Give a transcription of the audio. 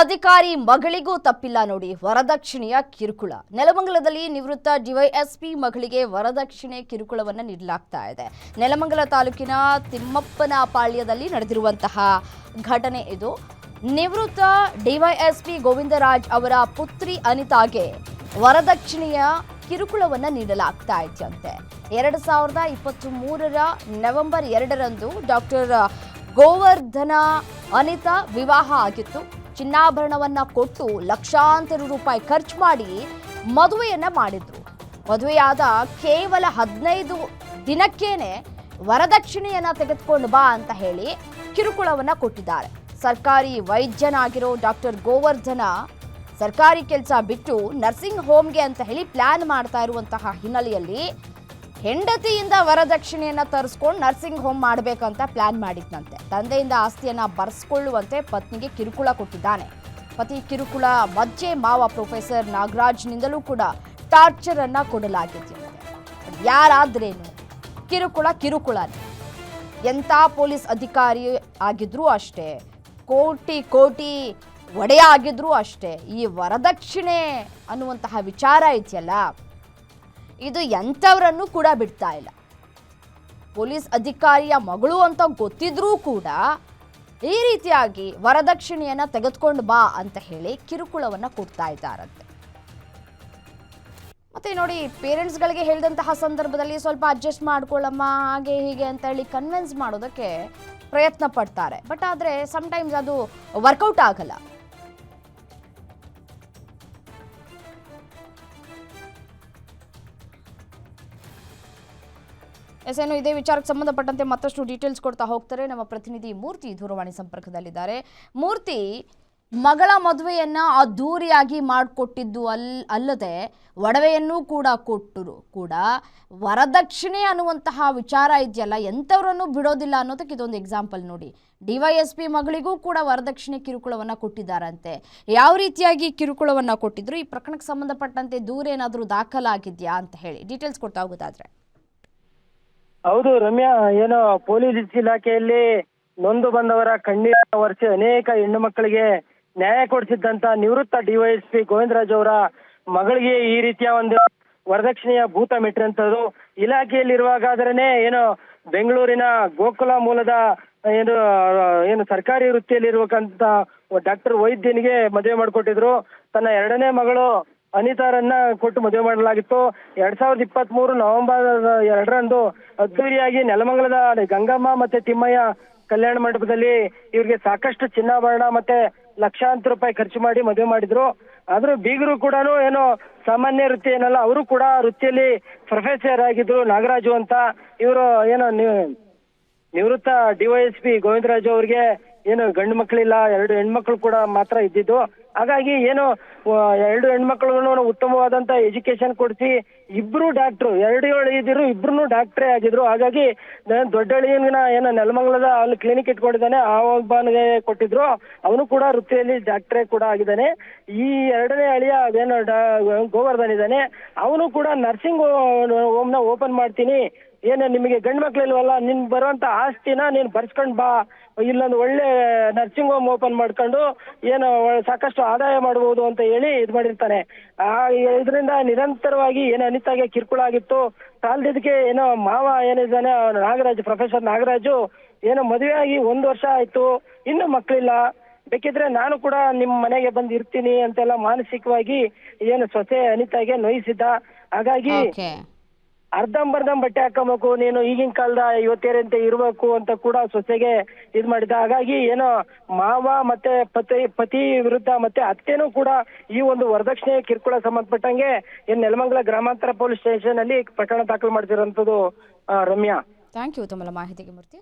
ಅಧಿಕಾರಿ ಮಗಳಿಗೂ ತಪ್ಪಿಲ್ಲ ನೋಡಿ. ವರದಕ್ಷಿಣೆಯ ಕಿರುಕುಳ. ನೆಲಮಂಗಲದಲ್ಲಿ ನಿವೃತ್ತ ಡಿವೈಎಸ್ಪಿ ಮಗಳಿಗೆ ವರದಕ್ಷಿಣೆ ಕಿರುಕುಳವನ್ನು ನೀಡಲಾಗ್ತಾ ಇದೆ. ನೆಲಮಂಗಲ ತಾಲೂಕಿನ ತಿಮ್ಮಪ್ಪನ ಪಾಳ್ಯದಲ್ಲಿ ನಡೆದಿರುವಂತಹ ಘಟನೆ ಇದು. ನಿವೃತ್ತ ಡಿವೈಎಸ್ಪಿ ಗೋವಿಂದರಾಜ್ ಅವರ ಪುತ್ರಿ ಅನಿತಾಗೆ ವರದಕ್ಷಿಣೆಯ ಕಿರುಕುಳವನ್ನು ನೀಡಲಾಗ್ತಾ ಇತ್ತಂತೆ ಎರಡು ಸಾವಿರದ ಇಪ್ಪತ್ತು ಮೂರರ ನವೆಂಬರ್ ಎರಡರಂದು ಡಾಕ್ಟರ್ ಗೋವರ್ಧನ ಅನಿತಾ ವಿವಾಹ ಆಗಿತ್ತು. ಚಿನ್ನಾಭರಣವನ್ನ ಕೊಟ್ಟು ಲಕ್ಷಾಂತರ ರೂಪಾಯಿ ಖರ್ಚು ಮಾಡಿ ಮದುವೆಯನ್ನ ಮಾಡಿದ್ರು. ಮದುವೆಯಾದ ಕೇವಲ ಹದಿನೈದು ದಿನಕ್ಕೇನೆ ವರದಕ್ಷಿಣೆಯನ್ನ ತೆಗೆದುಕೊಂಡು ಬಾ ಅಂತ ಹೇಳಿ ಕಿರುಕುಳವನ್ನ ಕೊಟ್ಟಿದ್ದಾರೆ. ಸರ್ಕಾರಿ ವೈದ್ಯನಾಗಿರೋ ಡಾಕ್ಟರ್ ಗೋವರ್ಧನ ಸರ್ಕಾರಿ ಕೆಲಸ ಬಿಟ್ಟು ನರ್ಸಿಂಗ್ ಹೋಮ್ಗೆ ಅಂತ ಹೇಳಿ ಪ್ಲಾನ್ ಮಾಡ್ತಾ ಇರುವಂತಹ ಹಿನ್ನೆಲೆಯಲ್ಲಿ ಹೆಂಡತಿಯಿಂದ ವರದಕ್ಷಿಣೆಯನ್ನ ತರಿಸ್ಕೊಂಡು ನರ್ಸಿಂಗ್ ಹೋಮ್ ಮಾಡಬೇಕಂತ ಪ್ಲಾನ್ ಮಾಡಿದ್ನಂತೆ. ತಂದೆಯಿಂದ ಆಸ್ತಿಯನ್ನ ಬರೆಸ್ಕೊಳ್ಳುವಂತೆ ಪತ್ನಿಗೆ ಕಿರುಕುಳ ಕೊಟ್ಟಿದ್ದಾನೆ. ಪತಿ ಕಿರುಕುಳ, ಮಜ್ಜೆ ಮಾವ ಪ್ರೊಫೆಸರ್ ನಾಗರಾಜ್ನಿಂದಲೂ ಕೂಡ ಟಾರ್ಚರ್ ಅನ್ನ ಕೊಡಲಾಗಿದೆ ಯಾರಾದ್ರೇನು, ಕಿರುಕುಳ ಕಿರುಕುಳನೇ. ಎಂಥ ಪೊಲೀಸ್ ಅಧಿಕಾರಿ ಆಗಿದ್ರೂ ಅಷ್ಟೇ, ಕೋಟಿ ಕೋಟಿ ಒಡೆಯ ಆಗಿದ್ರೂ ಅಷ್ಟೇ, ಈ ವರದಕ್ಷಿಣೆ ಅನ್ನುವಂತಹ ವಿಚಾರ ಇದೆಯಲ್ಲ ಇದು ಎಂಥವರನ್ನು ಕೂಡ ಬಿಡ್ತಾ ಇಲ್ಲ. ಪೊಲೀಸ್ ಅಧಿಕಾರಿಯ ಮಗಳು ಅಂತ ಗೊತ್ತಿದ್ರೂ ಕೂಡ ಈ ರೀತಿಯಾಗಿ ವರದಕ್ಷಿಣೆಯನ್ನ ತೆಗೆದುಕೊಂಡು ಬಾ ಅಂತ ಹೇಳಿ ಕಿರುಕುಳವನ್ನ ಕೊಡ್ತಾ ಇದ್ದಾರಂತೆ. ಮತ್ತೆ ನೋಡಿ ಪೇರೆಂಟ್ಸ್ಗಳಿಗೆ ಹೇಳಿದಂತಹ ಸಂದರ್ಭದಲ್ಲಿ ಸ್ವಲ್ಪ ಅಡ್ಜಸ್ಟ್ ಮಾಡ್ಕೊಳ್ಳಮ್ಮ, ಹಾಗೆ ಹೀಗೆ ಅಂತ ಹೇಳಿ ಕನ್ವಿನ್ಸ್ ಮಾಡೋದಕ್ಕೆ ಪ್ರಯತ್ನ ಪಡ್ತಾರೆ. ಬಟ್ ಆದರೆ ಸಮ್ಟೈಮ್ಸ್ ಅದು ವರ್ಕೌಟ್ ಆಗಲ್ಲ. ಎಸ್ ಏನು ಇದೇ ವಿಚಾರಕ್ಕೆ ಸಂಬಂಧಪಟ್ಟಂತೆ ಮತ್ತಷ್ಟು ಡೀಟೇಲ್ಸ್ ಕೊಡ್ತಾ ಹೋಗ್ತಾರೆ. ನಮ್ಮ ಪ್ರತಿನಿಧಿ ಮೂರ್ತಿ ದೂರವಾಣಿ ಸಂಪರ್ಕದಲ್ಲಿದ್ದಾರೆ. ಮೂರ್ತಿ, ಮಗಳ ಮದುವೆಯನ್ನ ಅದ್ದೂರಿಯಾಗಿ ಮಾಡಿಕೊಟ್ಟಿದ್ದು ಅಲ್, ಅಲ್ಲದೆ ಒಡವೆಯನ್ನೂ ಕೂಡ ಕೊಟ್ಟರು ಕೂಡ. ವರದಕ್ಷಿಣೆ ಅನ್ನುವಂತಹ ವಿಚಾರ ಇದೆಯಲ್ಲ, ಎಂಥವರನ್ನು ಬಿಡೋದಿಲ್ಲ ಅನ್ನೋದಕ್ಕೆ ಇದೊಂದು ಎಕ್ಸಾಂಪಲ್ ನೋಡಿ. ಡಿವೈಎಸ್ಪಿ ಮಗಳಿಗೂ ಕೂಡ ವರದಕ್ಷಿಣೆ ಕಿರುಕುಳವನ್ನು ಕೊಟ್ಟಿದ್ದಾರಂತೆ. ಯಾವ ರೀತಿಯಾಗಿ ಕಿರುಕುಳವನ್ನು ಕೊಟ್ಟಿದ್ರು? ಈ ಪ್ರಕರಣಕ್ಕೆ ಸಂಬಂಧಪಟ್ಟಂತೆ ದೂರ ಏನಾದರೂ ದಾಖಲಾಗಿದೆಯಾ ಅಂತ ಹೇಳಿ. ಡೀಟೇಲ್ಸ್ ಕೊಡ್ತಾ ಹೋಗೋದಾದ್ರೆ. ಹೌದು ರಮ್ಯಾ, ಏನು ಪೊಲೀಸ್ ಇಲಾಖೆಯಲ್ಲಿ ನೊಂದು ಬಂದವರ ಕಣ್ಣೀರ ವರ್ಷ ಅನೇಕ ಹೆಣ್ಣು ಮಕ್ಕಳಿಗೆ ನ್ಯಾಯ ಕೊಡಿಸಿದ್ದಂತ ನಿವೃತ್ತ ಡಿವೈಎಸ್ಪಿ ಗೋವಿಂದರಾಜ್ ಅವರ ಮಗಳಿಗೆ ಈ ರೀತಿಯ ಒಂದು ವರದಕ್ಷಿಣೆಯ ಭೂತ ಮೆಟ್ಟಿರಂತದ್ದು ಇಲಾಖೆಯಲ್ಲಿರುವಾಗಾದ್ರೇನೆ ಏನು ಬೆಂಗಳೂರಿನ ಗೋಕುಲ ಮೂಲದ ಏನು ಏನು ಸರ್ಕಾರಿ ವೃತ್ತಿಯಲ್ಲಿರುವಂತ ಡಾಕ್ಟರ್ ವೈದ್ಯನಿಗೆ ಮದುವೆ ಮಾಡಿಕೊಟ್ಟಿದ್ರು. ತನ್ನ ಎರಡನೇ ಮಗಳು ಅನಿತಾರನ್ನ ಕೊಟ್ಟು ಮದುವೆ ಮಾಡಲಾಗಿತ್ತು. ಎರಡ್ ಸಾವಿರದ ಇಪ್ಪತ್ತ್ ಮೂರು ನವೆಂಬರ್ ಎರಡರಂದು ಅದ್ದೂರಿಯಾಗಿ ನೆಲಮಂಗಲದ ಗಂಗಮ್ಮ ಮತ್ತೆ ತಿಮ್ಮಯ್ಯ ಕಲ್ಯಾಣ ಮಂಟಪದಲ್ಲಿ ಇವ್ರಿಗೆ ಸಾಕಷ್ಟು ಚಿನ್ನಾಭರಣ ಮತ್ತೆ ಲಕ್ಷಾಂತರ ರೂಪಾಯಿ ಖರ್ಚು ಮಾಡಿ ಮದುವೆ ಮಾಡಿದ್ರು. ಆದ್ರೂ ಬೀಗರು ಕೂಡ ಏನು ಸಾಮಾನ್ಯ ವೃತ್ತಿ ಏನಲ್ಲ, ಅವರು ಕೂಡ ವೃತ್ತಿಯಲ್ಲಿ ಪ್ರೊಫೆಸರ್ ಆಗಿದ್ರು ನಾಗರಾಜು ಅಂತ. ಇವರು ಏನೋ ನಿವೃತ್ತ ಡಿವೈಎಸ್ಪಿ ಗೋವಿಂದರಾಜು ಅವ್ರಿಗೆ ಏನು ಗಂಡು ಮಕ್ಕಳಿಲ್ಲ, ಎರಡು ಹೆಣ್ಮಕ್ಳು ಕೂಡ ಮಾತ್ರ ಇದ್ದಿದ್ದು. ಹಾಗಾಗಿ ಏನು ಎರಡು ಹೆಣ್ಮಕ್ಳು ಉತ್ತಮವಾದಂತ ಎಜುಕೇಶನ್ ಕೊಡಿಸಿ ಇಬ್ರು ಡಾಕ್ಟ್ರು ಎರಡು ಏಳು ಇದ್ರು ಇಬ್ರು ಡಾಕ್ಟ್ರೇ ಆಗಿದ್ರು. ಹಾಗಾಗಿ ದೊಡ್ಡಳಿಯನ ಏನು ನೆಲಮಂಗಲದ ಅಲ್ಲಿ ಕ್ಲಿನಿಕ್ ಇಟ್ಕೊಂಡಿದ್ದಾನೆ, ಆ ಒಬ್ಬನಿಗೆ ಕೊಟ್ಟಿದ್ರು. ಅವನು ಕೂಡ ವೃತ್ತಿಯಲ್ಲಿ ಡಾಕ್ಟ್ರೇ ಕೂಡ ಆಗಿದ್ದಾನೆ. ಈ ಎರಡನೇ ಅಳಿಯ ಏನು ಗೋವರ್ಧನ್ ಇದ್ದಾನೆ. ಅವನು ಕೂಡ ನರ್ಸಿಂಗ್ ಹೋಮ್ನ ಓಪನ್ ಮಾಡ್ತೀನಿ. ಏನು ನಿಮಗೆ ಗಂಡು ಮಕ್ಳಿಲ್ವಲ್ಲ ನಿನ್ ಬರುವಂತ ಆಸ್ತಿನ ನೀನ್ ಬರ್ಸ್ಕೊಂಡ್ ಬಾ. ಇಲ್ಲೊಂದು ಒಳ್ಳೆ ನರ್ಸಿಂಗ್ ಹೋಮ್ ಓಪನ್ ಮಾಡ್ಕೊಂಡು ಏನು ಸಾಕಷ್ಟು ಆದಾಯ ಮಾಡಬಹುದು ಅಂತ ಹೇಳಿ ಇದ್ ಮಾಡಿರ್ತಾನೆ. ಆ, ಇದರಿಂದ ನಿರಂತರವಾಗಿ ಏನು ಅನಿತಾಗೆ ಕಿರುಕುಳ ಆಗಿತ್ತು. ಸಾಲದಿದ್ದಕ್ಕೆ ಏನೋ ಮಾವ ಏನಿದ್ದಾನೆ ನಾಗರಾಜ್ ಪ್ರೊಫೆಸರ್ ನಾಗರಾಜು, ಏನೋ ಮದುವೆ ಆಗಿ ಒಂದು ವರ್ಷ ಆಯ್ತು. ಇನ್ನು ಮಕ್ಕಳಿಲ್ಲ ಬೇಕಿದ್ರೆ ನಾನು ಕೂಡ ನಿಮ್ ಮನೆಗೆ ಬಂದು ಇರ್ತೀನಿ ಅಂತೆಲ್ಲ ಮಾನಸಿಕವಾಗಿ ಏನು ಸೊಸೆ ಅನಿತಾಗೆ ನೋಯಿಸಿದ್ದ. ಹಾಗಾಗಿ ಅರ್ಧಂಬರ್ಧಂ ಬಟ್ಟೆ ಹಾಕೊಬೇಕು, ನೀನು ಈಗಿನ ಕಾಲದ ಯುವತಿಯರಂತೆ ಇರಬೇಕು ಅಂತ ಕೂಡ ಸೊಸೆಗೆ ಇದ್ ಮಾಡಿದ್ದ ಹಾಗಾಗಿ ಏನೋ ಮಾವ ಮತ್ತೆ ಪತಿ ಪತಿ ವಿರುದ್ಧ ಮತ್ತೆ ಅತ್ತೆನೂ ಕೂಡ ಈ ಒಂದು ವರದಕ್ಷಿಣೆ ಕಿರುಕುಳ ಸಂಬಂಧಪಟ್ಟಂಗೆ ಏನ್ ನೆಲಮಂಗಲ ಗ್ರಾಮಾಂತರ ಪೊಲೀಸ್ ಸ್ಟೇಷನ್ ಅಲ್ಲಿ ಪ್ರಕರಣ ದಾಖಲು ಮಾಡ್ತಿರೋಂಥದ್ದು ರಮ್ಯಾ. ಥ್ಯಾಂಕ್ ಯು ತಮ್ಮ ಮಾಹಿತಿಗೆ ಮೂರ್ತಿ.